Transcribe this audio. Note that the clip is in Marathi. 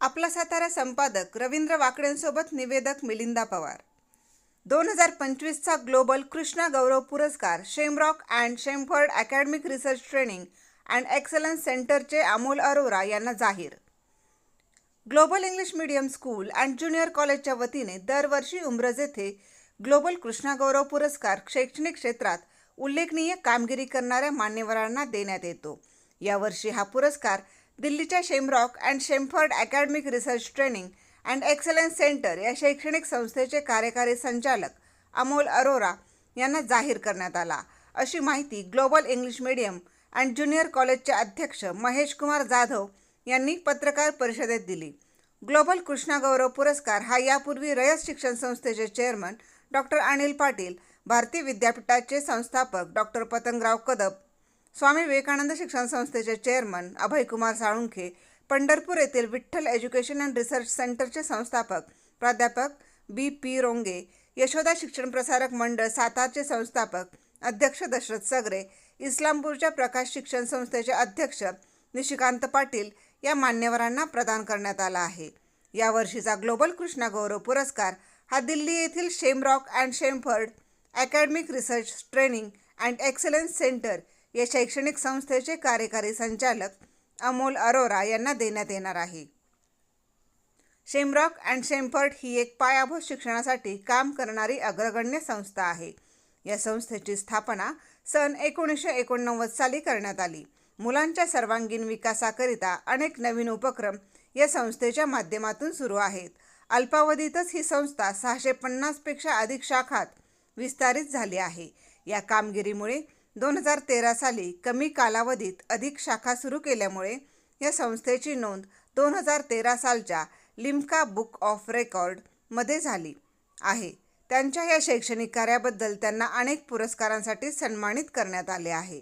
आपला सातारा संपादक रवींद्र वाकडेंसोबत निवेदक मिलिंदा पवार. दोन हजार पंचवीसचा ग्लोबल कृष्णा गौरव पुरस्कार Shamrock and Shemford academic research training and excellence सेंटरचे अमोल अरोरा यांना जाहीर. Global English medium school and junior कॉलेजच्या वतीने दरवर्षी उमरज येथे ग्लोबल कृष्णा गौरव पुरस्कार शैक्षणिक क्षेत्रात उल्लेखनीय कामगिरी करणाऱ्या मान्यवरांना देण्यात येतो. यावर्षी हा पुरस्कार दिल्लीच्या Shamrock and Shemford academic research training and excellence center या शैक्षणिक संस्थेचे कार्यकारी संचालक अमोल अरोरा यांना जाहीर करण्यात आला. अशी माहिती global English medium and junior कॉलेजचे अध्यक्ष महेश कुमार जाधव यांनी पत्रकार परिषदेत दिली. ग्लोबल कृष्णा गौरव पुरस्कार हा यापूर्वी रयत शिक्षण संस्थेचे चेअरमन डॉक्टर अनिल पाटील भारतीय विद्यापीठाचे संस्थापक डॉक्टर पतंगराव कदम स्वामी विवेकानंद शिक्षण संस्थेचे चेअरमन अभयकुमार साळुंखे पंढरपूर येथील विठ्ठल एज्युकेशन अँड रिसर्च सेंटरचे संस्थापक प्राध्यापक बी पी रोंगे यशोदा शिक्षण प्रसारक मंडळ सातारचे संस्थापक अध्यक्ष दशरथ सगरे इस्लामपूरच्या प्रकाश शिक्षण संस्थेचे अध्यक्ष निशिकांत पाटील या मान्यवरांना प्रदान करण्यात आला आहे. यावर्षीचा ग्लोबल कृष्णा गौरव पुरस्कार हा दिल्ली येथील Shamrock and Shemford academic research training and excellence center या शैक्षणिक संस्थेचे कार्यकारी संचालक अमोल अरोरा यांना देण्यात येणार आहे. शेमरॉक अँड शेम्फर्ट ही एक पायाभूत शिक्षणासाठी काम करणारी अग्रगण्य संस्था आहे. या संस्थेची स्थापना सन एकोणीसशे एकोणनव्वद साली करण्यात आली. मुलांच्या सर्वांगीण विकासाकरिता अनेक नवीन उपक्रम या संस्थेच्या माध्यमातून सुरू आहेत. अल्पावधीतच ही संस्था सहाशे पन्नासपेक्षा अधिक शाखात विस्तारित झाली आहे. या कामगिरीमुळे दोन हजार तेरा साली कमी कालावधीत अधिक शाखा सुरू केल्यामुळे या संस्थेची नोंद दोन हजार तेरा सालच्या लिम्का बुक ऑफ रेकॉर्डमध्ये झाली आहे. त्यांच्या या शैक्षणिक कार्याबद्दल त्यांना अनेक पुरस्कारांसाठी सन्मानित करण्यात आले आहे.